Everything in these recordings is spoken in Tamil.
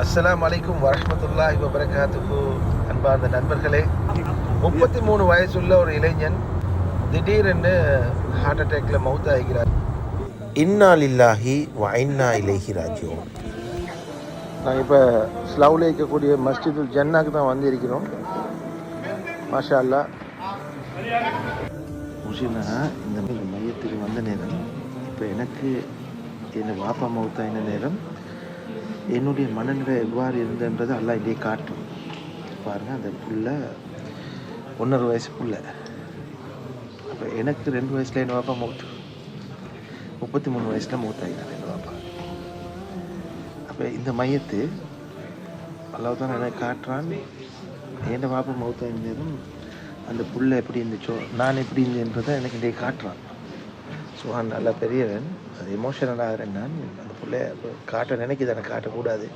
அஸ்ஸலாமு அலைக்கும் வரஹ்மத்துல்லாஹி வபரகாத்துக்கு அன்பார்ந்த நண்பர்களே. முப்பத்தி மூணு வயசுள்ள ஒரு இளைஞன் திடீரென்று ஹார்ட் அட்டாக்ல மவுத் ஆகிறார் இன்னா லில்லாஹி வ இன்னா இலைஹி ராஜியோன் நாங்கள் இப்போ ஸ்லவ்ல இருக்கக்கூடிய மஸ்ஜிதுல் ஜன்னாக்கு தான் வந்திருக்கிறோம். மாஷா அல்லா முஷினா இந்த மாதிரி மையத்துக்கு வந்த நேரம் இப்போ எனக்கு என் வாப்பா மவுத்தாயின நேரம். என்னுடைய மனநிலை எவ்வாறு இருந்ததுன்றது எல்லாம் இதே காட்டும். பாருங்கள் அந்த புள்ள ஒன்றரை வயசு புள்ள. அப்போ எனக்கு ரெண்டு வயசில் என் பாப்பா மூத்து. முப்பத்தி மூணு வயசில் மவுத்தாயினார் என் பாப்பா அப்போ இந்த மையத்து அல்லாஹ் தான் எனக்கு காட்டுறான். என் பாப்பா மவுத்தாயின் அந்த புள்ள எப்படி இருந்துச்சோ நான் எப்படி இருந்தேன்றதை எனக்கு இதே காட்டுறான். சுஹான் நல்லா பெரியவன் அது எமோஷனல் ஆகிறேன் நான் அந்த பிள்ளை காட்ட நினைக்குது எனக்கு காட்டக்கூடாது.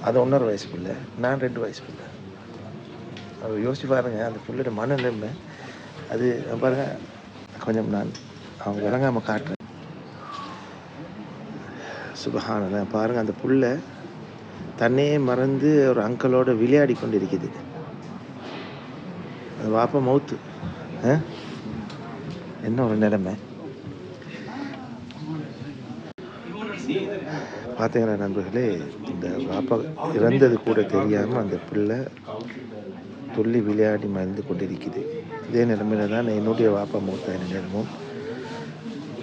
அது ஒன்றரை வயசு பிள்ளை. நான் ரெண்டு வயசு பிள்ளை. அவர் யோசிச்சு பாருங்க அந்த பிள்ளையோட மனநிலைமை. அது பாருங்க கொஞ்சம் நான் அவங்க விளங்காமல் காட்டுறேன். சுபஹானல பாருங்க அந்த புள்ள தன்னையே மறந்து ஒரு அங்கிளோட விளையாடி கொண்டு இருக்குது அது வாப்பா மவுத்து ஆ? என்ன ஒரு நிலைமை? பார்த்தீங்கன்னா நண்பர்களே இந்த பாப்பா இறந்தது கூட தெரியாமல் அந்த பிள்ளை துள்ளி விளையாடி மறைந்து கொண்டிருக்குது. இதே நிலைமையில தான் என்னுடைய வாப்பா மூத்த நேரமும்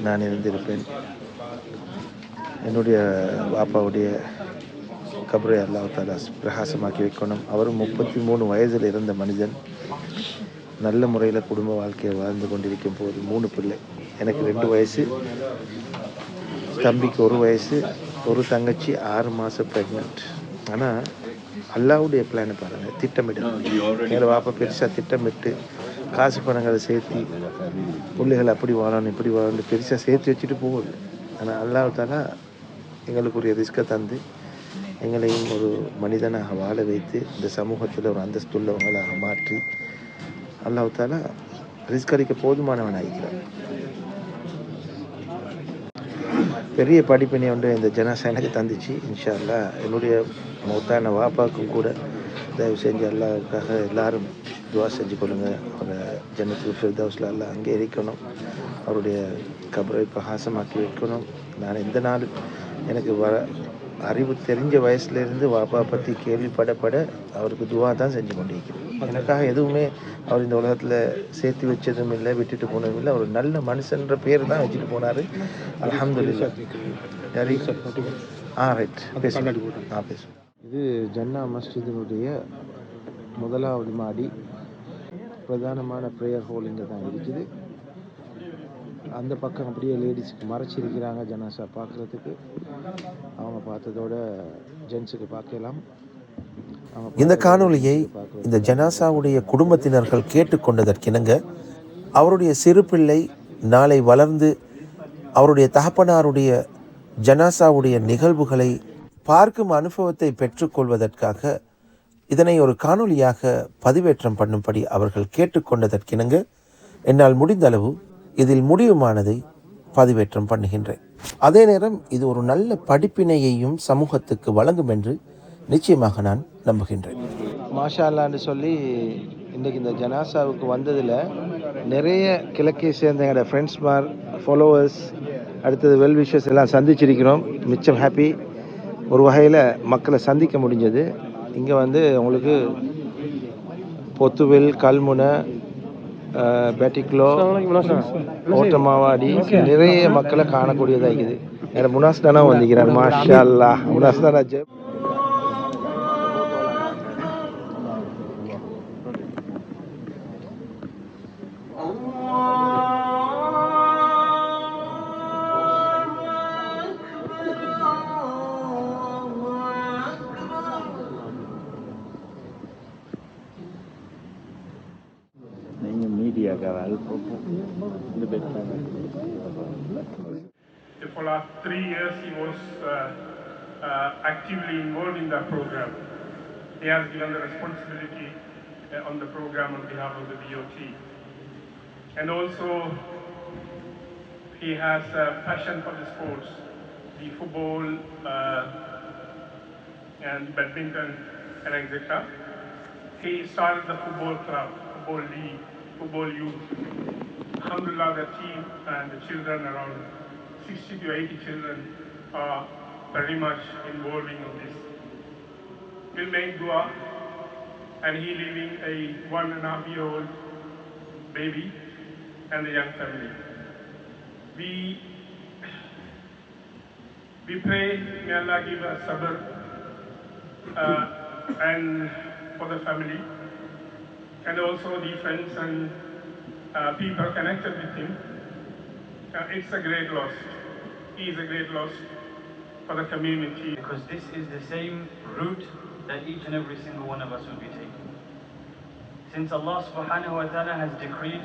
நான் இருந்திருப்பேன் என்னுடைய வாப்பாவுடைய கபரை அல்லாஹாலா பிரகாசமாக்கி வைக்கணும். அவரும் முப்பத்தி மூணு வயதில் இருந்த மனிதன். நல்ல முறையில் குடும்ப வாழ்க்கையை வாழ்ந்து கொண்டிருக்கும் போது மூணு பிள்ளை. எனக்கு ரெண்டு வயசு. தம்பிக்கு ஒரு வயசு ஒரு தங்கச்சி ஆறு மாதம் ப்ரெக்னென்ட் ஆனால் அல்லாவுடைய பிளானை பாருங்கள் திட்டமிட்டு எங்கள் வாப்பா பெருசாக திட்டமிட்டு காசு பணங்களை சேர்த்து பிள்ளைகள் அப்படி வாழணும் இப்படி வாழணும் பெருசாக சேர்த்து வச்சுட்டு போகுது ஆனால் அல்லாஹாலா எங்களுக்குரிய ரிஸ்க்கை தந்து எங்களையும் ஒரு மனிதனாக வாழ வைத்து இந்த சமூகத்தில் ஒரு அந்தஸ்துள்ளவங்களாக மாற்றி அல்லாஹாலா ரிஸ்க் அளிக்க போதுமானவன் ஆகிக்கிறான் பெரிய படிப்பினை ஒன்று இந்த ஜனாசா எனக்கு தந்துச்சு இன்ஷால்லா என்னுடைய மௌத்தான வாப்பாவுக்கும் கூட தயவு செஞ்சு அல்லாவுக்காக எல்லாரும் துவா செஞ்சு கொள்ளுங்கள் அவரை ஜன்னத்துக்கு ஃபிர்தவுஸில் எல்லாம் அங்கே இருக்கணும் அவருடைய கபரை பிரகாசமாக்கி வைக்கணும். நான் எந்த நாள் எனக்கு வர அறிவு தெரிஞ்ச வயசுலேருந்து வாப்பா பற்றி கேள்விப்படப்பட அவருக்கு துவா தான் செஞ்சு கொண்டிருக்கிறோம் எனக்காக எதுவுமே அவர் இந்த உலகத்தில் சேர்த்து வச்சதும் இல்லை விட்டுட்டு போனதும் இல்லை. அவர் நல்ல மனுஷன்ற பேர் தான் வச்சுட்டு போனார். அலமதுல்லா ஆ ரைட் பேசுகிறேன் ஆ பேசுவேன் இது ஜன்னா மஸ்ஜிதினுடைய முதலாவது மாடி. பிரதானமான ப்ரேயர் ஹோல் இங்கே தான் இருக்குது. அந்த பக்கம் அப்படியே லேடிஸுக்கு மறைச்சிருக்கிறாங்க ஜனாசா பார்க்குறதுக்கு. அவங்க பார்த்ததோட ஜென்ஸுக்கு பார்க்கலாம். இந்த காணொளியை இந்த ஜனாசாவுடைய குடும்பத்தினர்கள் கேட்டுக்கொண்டதற்கிணங்க அவருடைய சிறு பிள்ளை நாளை வளர்ந்து அவருடைய தகப்பனாருடைய ஜனாசாவுடைய நிகழ்வுகளை பார்க்கும் அனுபவத்தை பெற்றுக்கொள்வதற்காக இதனை ஒரு காணொளியாக பதிவேற்றம் பண்ணும்படி அவர்கள் கேட்டுக்கொண்டதற்கிணங்க என்னால் முடிந்த அளவு இதில் முடிவுமானதை பதிவேற்றம் பண்ணுகின்றேன். அதே நேரம் இது ஒரு நல்ல படிப்பினையையும் சமூகத்துக்கு வழங்கும் என்று நிச்சயமாக நான் நம்புகின்றேன். மாஷால்லான்னு சொல்லி இன்றைக்கி இந்த ஜனாசாவுக்கு வந்ததில் நிறைய கிழக்கை சேர்ந்த எங்களோட ஃப்ரெண்ட்ஸ்மார் ஃபாலோவர்ஸ் அடுத்தது வெல் விஷஸ் எல்லாம் சந்திச்சிருக்கிறோம். மிச்சம் ஹாப்பி ஒரு வகையில் மக்களை சந்திக்க முடிஞ்சது. இங்கே வந்து உங்களுக்கு பொத்துவில் கல்முனை பேட்டிக்லோ ஓட்டமாவாடி நிறைய மக்களை காணக்கூடியதாக இருக்குது வேறு முனாஸ் தானா வந்திக்கிறார் மாஷா அல்லா முனாஸ் தானா ஜெப் For last three years, he was uh, uh, actively involved in that program. He has given the responsibility uh, on the program on behalf of the BOT. And also, he has a passion for the sports, the football, and badminton and etc. He started the football club, football league, football youth. Alhamdulillah, the team and the children, around 60 to 80 children, are very much involving in this. We'll make dua, and he leaving a one and a half year old baby and a young family. We we pray, may Allah give us sabr uh, and for the family, and also the friends and uh, people connected with him. Uh, it's a great loss. Is a great loss for the community. because this is the same route that each and every single one of us will be taking. Since Allah subhanahu wa ta'ala has decreed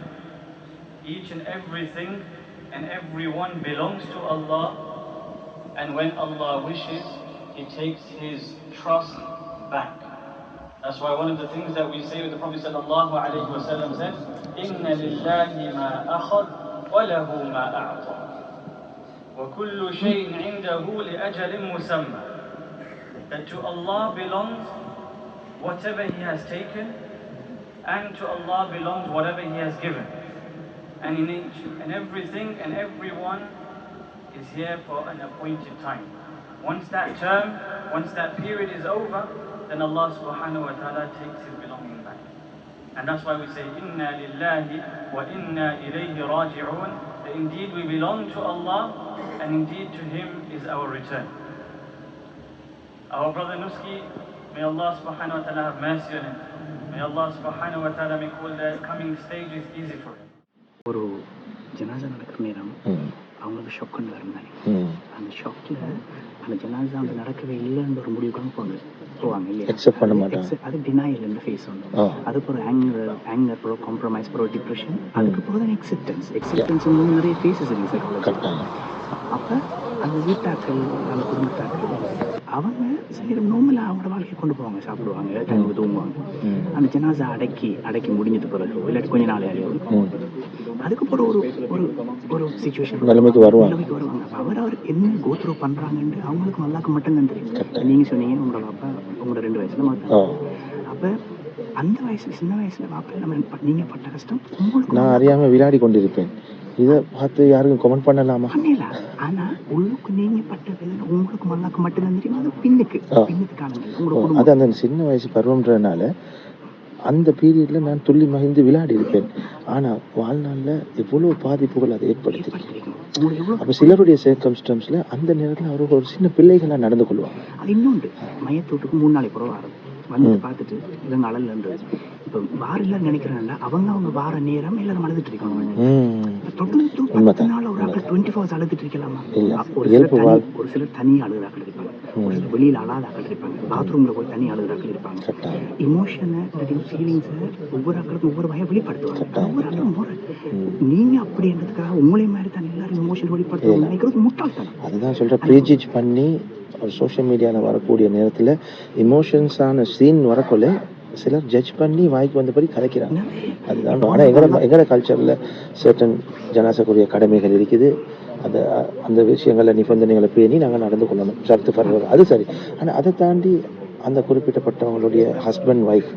each and everything and everyone belongs to Allah, and when Allah wishes, He takes His trust back. That's why one of the things that we say with the Prophet sallallahu alaihi wasallam said, "Inna lillahi ma akhad wa lahu ma a'ta." وكل شيء عنده لأجل مسمى that to Allah belongs whatever He has taken and to Allah belongs whatever He has given and in each and everything and everyone is here for an appointed time once that term once that period is over then Allah subhanahu wa ta'ala takes His belonging back and that's why we say inna lillahi wa inna ilayhi raji'un that indeed we belong to Allah and indeed to Him is our return. Our brother Nuski, may Allah subhanahu wa ta'ala have mercy on him. May Allah subhanahu wa ta'ala make all the coming stages easy for him. ஒரு ஜனாசா நடக்கிற நேரம் ம் அவங்களுக்கு ஷாக் கொண்டு வரும் தானே ம். அந்த ஷாக்கில் அந்த ஜனாசா வந்து நடக்கவே இல்லைன்ற ஒரு முடிவுக்கு போங்க போவாங்க இல்லையா? பண்ண மாட்டாங்க. அது டினாயல் என்ற ஃபேஸ் வந்து. அதுக்கு ஒரு ஆங்கர் ஆங்கர் அப்புறம் காம்ப்ரமைஸ் அப்புறம் டிப்ரெஷன் அதுக்கு பிறகு தான் அக்செப்டன்ஸ் அக்செப்டன்ஸ் வந்து நிறைய ஃபேஸஸ் இருக்கு சைக்காலஜி அப்போ அந்த வீட்டாக்கள் அந்த குடும்பத்தாக்கள் அவங்க சரி நார்மலாக அவங்களோட வாழ்க்கையை கொண்டு போவாங்க சாப்பிடுவாங்க டைமுக்கு தூங்குவாங்க. அந்த ஜனாசா அடக்கி அடக்கி முடிஞ்சது பிறகு இல்லாட்டி கொஞ்ச நாள் ம். அதுக்கப்புறம் ஒரு ஒரு ஒரு சுச்சுவேஷன் நிலைமைக்கு வருவாங்க. நிலைமைக்கு வருவாங்க. அப்ப அவர் அவர் என்ன கோத்ரூ பண்றாங்கன்னு அவங்களுக்கு நல்லாக்கு மட்டும்தான் தெரியும். நீங்க சொன்னீங்க உங்களோட பாப்பா உங்களோட ரெண்டு வயசுல மாத்தாங்க அப்ப அந்த வயசுல சின்ன வயசுல பாப்பா நம்ம ப- நீங்க பட்ட கஷ்டம் உங்களுக்கு நான் அறியாமல் விளையாடி கொண்டிருப்பேன். இதை பார்த்து யாருக்கும் கமெண்ட் பண்ணலாமா? பண்ணல. ஆனா உள்ளுக்கு நீங்க பட்ட வேதனை உங்களுக்கு மல்லாக்கு மட்டும்தான் தெரியும். அது பின்னுக்கு. பின்னுக்கு காலங்கள். அது அந்த சின்ன வயசு பருவம்ன்றதுனால அந்த பீரியட்ல நான் துள்ளி மகிழ்ந்து விளையாடி இருப்பேன் ஆனா வாழ்நாள்ல எவ்வளவு பாதிப்புகள் அதை ஏற்படுத்தியிருக்கேன் அப்போ சிலருடைய எவ்வளவு அப்ப சிலருடைய அந்த நேரத்துல அவர்கள் ஒரு சின்ன பிள்ளைகளாக நடந்து கொள்வாங்க. அது இன்னொன்று. மையத்தோட்டுக்கு மூணு நாளைக்கு கூட வரும். வந்து பார்த்துட்டு இவங்க அழல்ன்றது இப்போ வார எல்லாரும் நினைக்கிறாங்கல்ல அவங்க அவங்க வார நேரம் எல்லாரும் அழுதுட்டு இருக்காங்க தொடர்ந்து பத்து. நாள் ஒரு ஆக்கள் டுவெண்ட்டி ஃபோர்ஸ் அழுதுட்டு இருக்கலாமா? ஒரு இயல்பு தனி ஒரு சிலர் தனி அழுகிறாக்கள் இருப்பாங்க. ஒரு சிலர் வெளியில அழாத ஆக்கள் இருப்பாங்க. பாத்ரூம்ல போய் தனி அழுகிறாக்கள் இருப்பாங்க. இமோஷனை ஃபீலிங்ஸை ஒவ்வொரு ஆக்களுக்கும் ஒவ்வொரு வகையை வெளிப்படுத்துவாங்க. ஒவ்வொரு ஆக்களும் முறை நீங்க அப்படின்றதுக்காக உங்களே மாதிரி தான் எல்லாரும் இமோஷன் வெளிப்படுத்துவாங்க நினைக்கிறது முட்டாள்தனம். அதுதான் சொல்ற ப்ரீஜிச் பண்ணி ஒரு சோஷியல் மீடியாவில் வரக்கூடிய நேரத்தில் இமோஷன்ஸான சீன் வரக்குள்ள சிலர் ஜட்ஜ் பண்ணி வாய்க்கு வந்தபடி கதைக்கிறாங்க அதுதான் ஆனால் எங்களோட எங்களோட கல்ச்சரில் சர்டன் ஜனாசக்குரிய கடமைகள் இருக்குது. அந்த அந்த விஷயங்களை நிபந்தனைகளை பேணி நாங்கள் நடந்து கொள்ளணும். சர்த்து பரவாயில்ல அது சரி. ஆனால் அதை தாண்டி அந்த குறிப்பிட்டப்பட்டவங்களுடைய ஹஸ்பண்ட் ஒய்ஃப்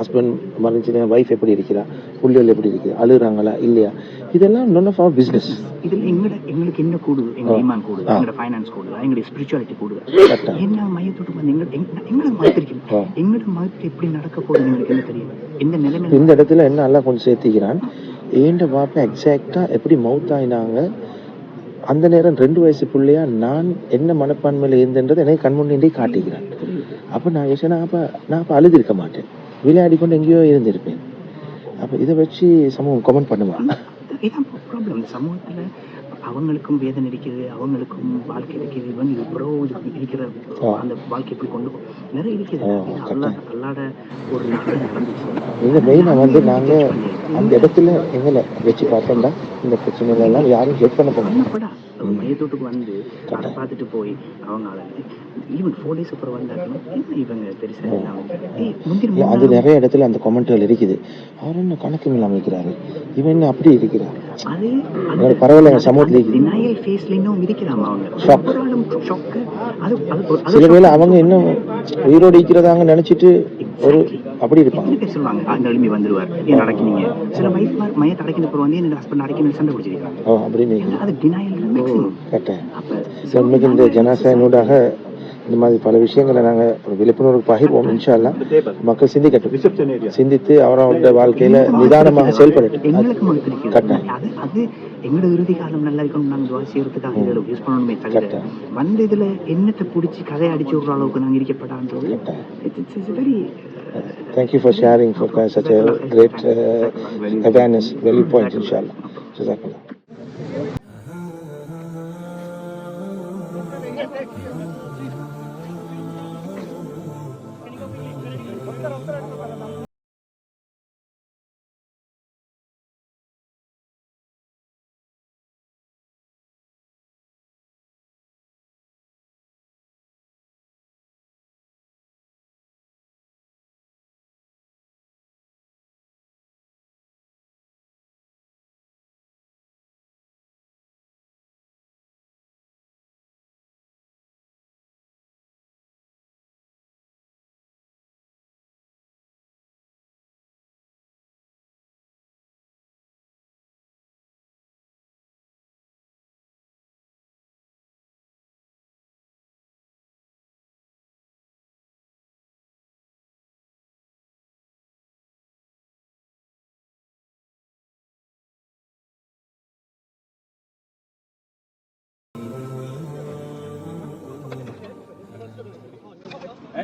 ஹஸ்பண்ட் மறைஞ்சின ஒய்ஃப் எப்படி இருக்கிறா புள்ளிகள் எப்படி இருக்குது அழுகுறாங்களா இல்லையா? இதெல்லாம் நொன் ஆஃப் அவர் பிஸ்னஸ் இதுல எங்கட எங்களுக்கு என்ன கூடுது? எங்க ஆ. ஈமான் கூடுது? ஆ. எங்கட ஃபைனான்ஸ் கூடுது? எங்களுடைய ஸ்பிரிச்சுவாலிட்டி கூடுது. என்ன மையத்தோட்டு வந்து எங்க எங்க- எங்களோட மதத்திற்கு. எங்களோட மதத்தில் எப்படி நடக்க போகுது எங்களுக்கு என்ன தெரியும்? எந்த நிலைமை இந்த இடத்துல என்ன எல்லாம் கொஞ்சம் சேர்த்திக்கிறான்? ஏண்ட பாப்பா எக்ஸாக்டா எப்படி மவுத் ஆயினாங்க? அந்த நேரம் ரெண்டு வயசு பிள்ளையா நான் என்ன மனப்பான்மையில இருந்தேன்றது எனக்கு கண் முன்னே காட்டிக்கிறான். அப்போ நான் ஏஷா நான் அப்போ நான் அப்ப அழுதிருக்க மாட்டேன். விளையாடி கொண்டு எங்கேயோ இருந்திருப்பேன். அப்போ இதை வச்சு சமூகம் கமெண்ட் பண்ணுமா? இதான் ப்ராப்ளம் இந்த அவங்களுக்கும் வேதனை இருக்குது அவங்களுக்கும் வாழ்க்கை இருக்குது இவங்க இவ்வளோ இது இருக்கிற. அந்த வாழ்க்கை எப்படி கொண்டு நிறைய இருக்குது. இது. அல்லா அல்லாட ஒரு நாள் நடந்துச்சு. இந்த மெயினா வந்து நாங்க அந்த இடத்துல எங்களை வச்சு பார்த்தோம்னா இந்த பிரச்சனைகள் எல்லாம் யாரும் ஹெல்ப் பண்ண பண்ணப்படா. மையத்தோட்டுக்கு வந்து அதை பார்த்துட்டு போய் அவங்க ஈவன் ஃபோர் டேஸ் அப்புறம் என்ன இவங்க பெருசா இல்லாம ஏய், முந்தின இல்ல, மூணு அது நிறைய இடத்துல அந்த கமெண்ட்கள் இருக்குது. அவர் என்ன கணக்கு இல்லாம இருக்கிறாரு? இவன் என்ன அப்படி இருக்கிறார் அது பரவாயில்ல சமூகத்துல டினையல் ஃபேஸ்ல இன்னும் மிதிக்கிறாமா அவங்க? ஷாக்கு அது அது சில வேளை அவங்க இன்னும் உயிரோடு இருக்கிறதாங்க நினைச்சிட்டு ஒரு அப்படி இருப்பாங்க. பேர் சொல்லுவாங்க? அந்த எழுப்பி வந்துருவார். ஏன் அடக்கினீங்க சில வைஃப் மையத்தை அடக்கின பிறகு வந்து என் ஹஸ்பண்ட் அடக்கினு சண்டை பிடிச்சிருக்காங்க. ஓ அப்படின்னு அது டினையல் மேக்ஸிமம் கரெக்டாக அப்ப இந்த இந்த மாதிரி பல விஷயங்களை நாங்கள் ஒரு விழிப்புணர்வு பகிர்வோம் இன்ஷா அல்லாஹ் மக்கள் சிந்திக்கட்டும். சிந்தித்து அவரோட வாழ்க்கையில நிதானமாக செயல்படட்டும். எங்களோட இறுதி காலம் நல்லா இருக்கணும் நாங்க துவா செய்யறதுக்காக இதில் யூஸ் பண்ணணுமே தவிர. வந்து இதுல என்னத்தை பிடிச்சி கதை அடிச்சு விடுற அளவுக்கு நாங்க இருக்கப்படான்றது it's very Thank you for sharing for such a great uh, awareness, very point, inshallah. Jazakallah.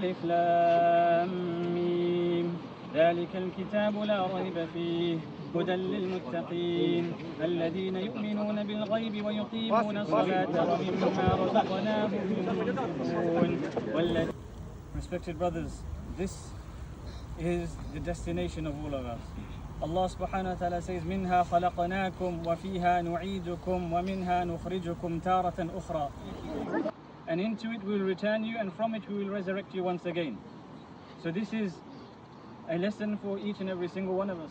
ألف لام ميم ذلك الكتاب لا ريب فيه هدى للمتقين الذين يؤمنون بالغيب ويقيمون الصلاة ومما رزقناهم ينفقون Respected brothers, this is the destination of all of us. Allah subhanahu wa ta'ala says, منها خلقناكم وفيها نعيدكم ومنها نخرجكم تارة أخرى. And into it we will return you and from it we will resurrect you once again. So this is a lesson for each and every single one of us.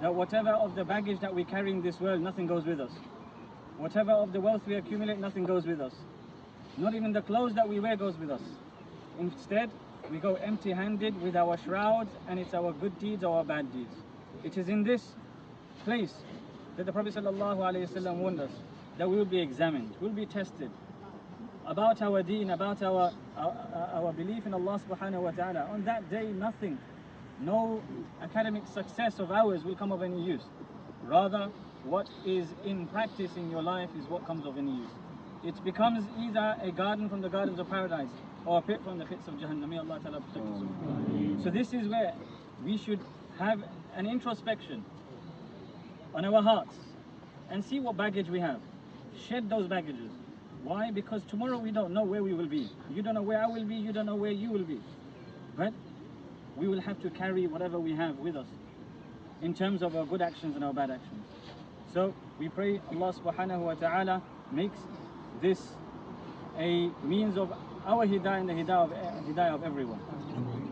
That whatever of the baggage that we carry in this world, nothing goes with us. Whatever of the wealth we accumulate, nothing goes with us. Not even the clothes that we wear goes with us. Instead, we go empty handed with our shrouds and it's our good deeds or our bad deeds. It is in this place that the Prophet ﷺ warned us that we will be examined, we will be tested about our deen, about our, our, our belief in Allah subhanahu wa ta'ala. On that day, nothing, no academic success of ours will come of any use. Rather, what is in practice in your life is what comes of any use. It becomes either a garden from the gardens of paradise or a pit from the pits of Jahannam. May Allah ta'ala protect us. So this is where we should have an introspection on our hearts and see what baggage we have. Shed those baggages. Why? Because tomorrow we don't know where we will be. You don't know where I will be, you don't know where you will be. But we will have to carry whatever we have with us in terms of our good actions and our bad actions. So we pray Allah subhanahu wa ta'ala makes this a means of our hidayah and the hidayah of, hidayah of everyone.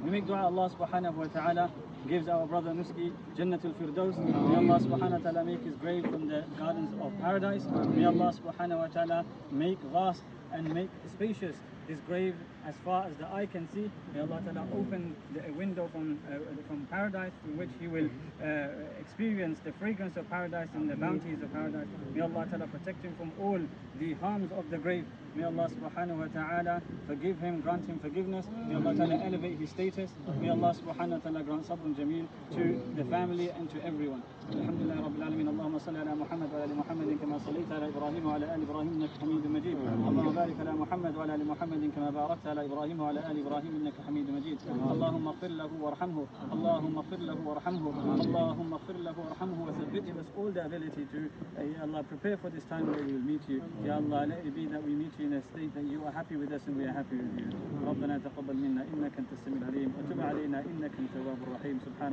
We make dua Allah subhanahu wa ta'ala gives our brother Nuski Jannatul Firdaus. May Allah subhanahu wa ta'ala make his grave from the gardens of paradise. May Allah subhanahu wa ta'ala make vast and make spacious his grave as far as the eye can see. May Allah ta'ala open the, a window from, uh, from paradise in which he will uh, experience the fragrance of paradise and the bounties of paradise. May Allah ta'ala protect him from all the harms of the grave. May Allah subhanahu wa ta'ala forgive him, grant him forgiveness. May Allah ta'ala elevate his status. May Allah subhanahu wa ta'ala grant sabr and jameel to the family and to everyone. Alhamdulillah Rabbil Alameen. Allahumma salli ala Muhammad wa ala Muhammadin kama sallaita ala Ibrahim wa ala ali Ibrahim innaka Hamidum Majid. Allahumma barik ala Muhammad wa ala ali Muhammadin kama barakta ala Ibrahim wa ala ali Ibrahim innaka Hamidum Majid. Allahumma ighfir lahu warhamhu. Allahumma ighfir lahu warhamhu. Allahumma ighfir lahu warhamhu wa thabbit give us all the ability to, uh, Ya Allah, prepare for this time where we will meet you. Ya Allah, let it be that we meet you in a state that you are happy with us and we are happy with you. ربنا تقبل منا إنك أنت السميع العليم وتب علينا إنك أنت التواب الرحيم سبحان